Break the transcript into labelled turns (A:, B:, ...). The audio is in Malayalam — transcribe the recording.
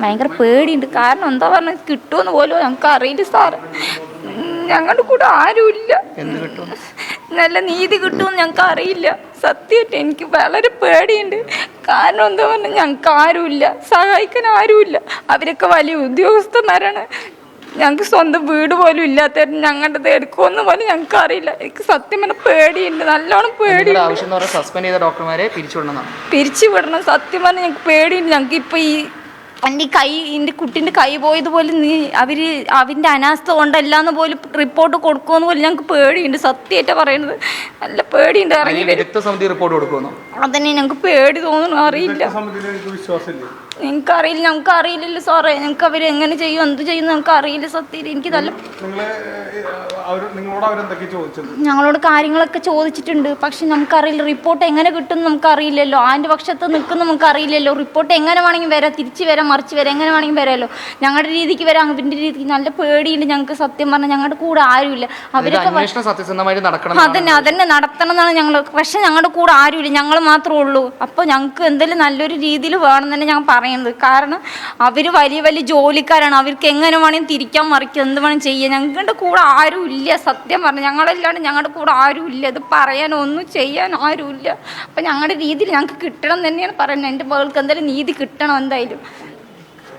A: ഭയങ്കര പേടിയുണ്ട്. കാരണം എന്താ പറഞ്ഞത് കിട്ടുമെന്ന് പോലും ഞങ്ങൾക്ക് അറിയില്ല സാറ്. ഞങ്ങളുടെ കൂടെ ആരുമില്ല. നല്ല നീതി കിട്ടുമെന്ന് ഞങ്ങൾക്ക് അറിയില്ല. സത്യമായിട്ട് എനിക്ക് വളരെ പേടിയുണ്ട്. കാരണം എന്താ പറഞ്ഞാൽ ഞങ്ങൾക്ക് ആരുമില്ല. സഹായിക്കാൻ ആരുമില്ല. അവരൊക്കെ വലിയ ഉദ്യോഗസ്ഥന്മാരാണ്. ഞങ്ങൾക്ക് സ്വന്തം വീട് പോലും ഇല്ലാത്ത ഞങ്ങളുടെ എടുക്കുമെന്ന് പോലും ഞങ്ങൾക്ക് അറിയില്ല. എനിക്ക് സത്യം പറഞ്ഞാൽ പേടിയുണ്ട്. നല്ലോണം പേടി
B: സസ്പെൻഡ് ചെയ്ത ഡോക്ടർമാരെ
A: പിരിച്ചുവിടണം പിരിച്ചുവിടണം. സത്യം പറഞ്ഞാൽ ഞങ്ങൾക്ക് പേടിയുണ്ട്. ഞങ്ങൾക്ക് ഇപ്പം ഈ എന്റെ ഈ കൈ എന്റെ കുട്ടീന്റെ കൈ പോയതുപോലെ നീ അവർ അവന്റെ അനാസ്ഥ കൊണ്ടല്ലാന്ന് പോലും റിപ്പോർട്ട് കൊടുക്കുമെന്ന് പോലും ഞങ്ങൾക്ക് പേടിയുണ്ട്. സത്യമായിട്ട് പറയുന്നത് നല്ല പേടിയുണ്ട്. ഇറങ്ങി
B: റിപ്പോർട്ട്
A: അതന്നെ ഞങ്ങൾക്ക് പേടി തോന്നുന്നു. അറിയില്ല. ഞങ്ങൾക്ക് അറിയില്ല ഞങ്ങൾക്ക് അറിയില്ലല്ലോ സാറേ. ഞങ്ങൾക്ക് അവർ എങ്ങനെ ചെയ്യും എന്ത് ചെയ്യും ഞങ്ങൾക്ക് അറിയില്ല സത്യം എനിക്ക് നല്ല
C: നിങ്ങളെ അവർ നിങ്ങളോട് അവരെന്തൊക്കെ ചോദിച്ചത്?
A: ഞങ്ങളോട് കാര്യങ്ങളൊക്കെ ചോദിച്ചിട്ടുണ്ട്. പക്ഷെ നമുക്കറിയില്ല റിപ്പോർട്ട് എങ്ങനെ കിട്ടും നമുക്കറിയില്ലല്ലോ ആന്റെ പക്ഷത്ത് നിൽക്കുന്ന നമുക്കറിയില്ലല്ലോ റിപ്പോർട്ട് എങ്ങനെ വേണമെങ്കിൽ വരാം. തിരിച്ചു വരാം. മറിച്ച് വരാം. എങ്ങനെ വേണമെങ്കിൽ വരാമല്ലോ ഞങ്ങളുടെ രീതിക്ക് വരാം. അവന്റെ രീതിക്ക് നല്ല പേടിയുണ്ട് ഞങ്ങൾക്ക് സത്യം പറഞ്ഞാൽ ഞങ്ങളുടെ കൂടെ ആരുമില്ല. അവരൊക്കെ അതന്നെ അതന്നെ നടത്തണം എന്നാണ് ഞങ്ങൾ പക്ഷെ ഞങ്ങളുടെ കൂടെ ആരുമില്ല. ഞങ്ങൾ മാത്രമേ ഉള്ളൂ. അപ്പോൾ ഞങ്ങൾക്ക് എന്തെങ്കിലും നല്ലൊരു രീതിയിൽ വേണം തന്നെ ഞാൻ പറയുന്നത്. കാരണം അവർ വലിയ വലിയ ജോലിക്കാരാണ്. അവർക്ക് എങ്ങനെ വേണമെങ്കിൽ തിരിക്കാൻ മറിക്കുക എന്ത് വേണം ചെയ്യാൻ ഞങ്ങളുടെ കൂടെ ആരും ഇല്ല സത്യം പറഞ്ഞു. ഞങ്ങളല്ലാണ്ട് ഞങ്ങളുടെ കൂടെ ആരും ഇല്ല ഇത് പറയാനോ ഒന്നും ചെയ്യാനോ ആരുമില്ല. അപ്പം ഞങ്ങളുടെ രീതിയിൽ ഞങ്ങൾക്ക് കിട്ടണം തന്നെയാണ് പറയുന്നത്. എന്റെ മകൾക്ക് എന്തായാലും നീതി കിട്ടണം എന്തായാലും.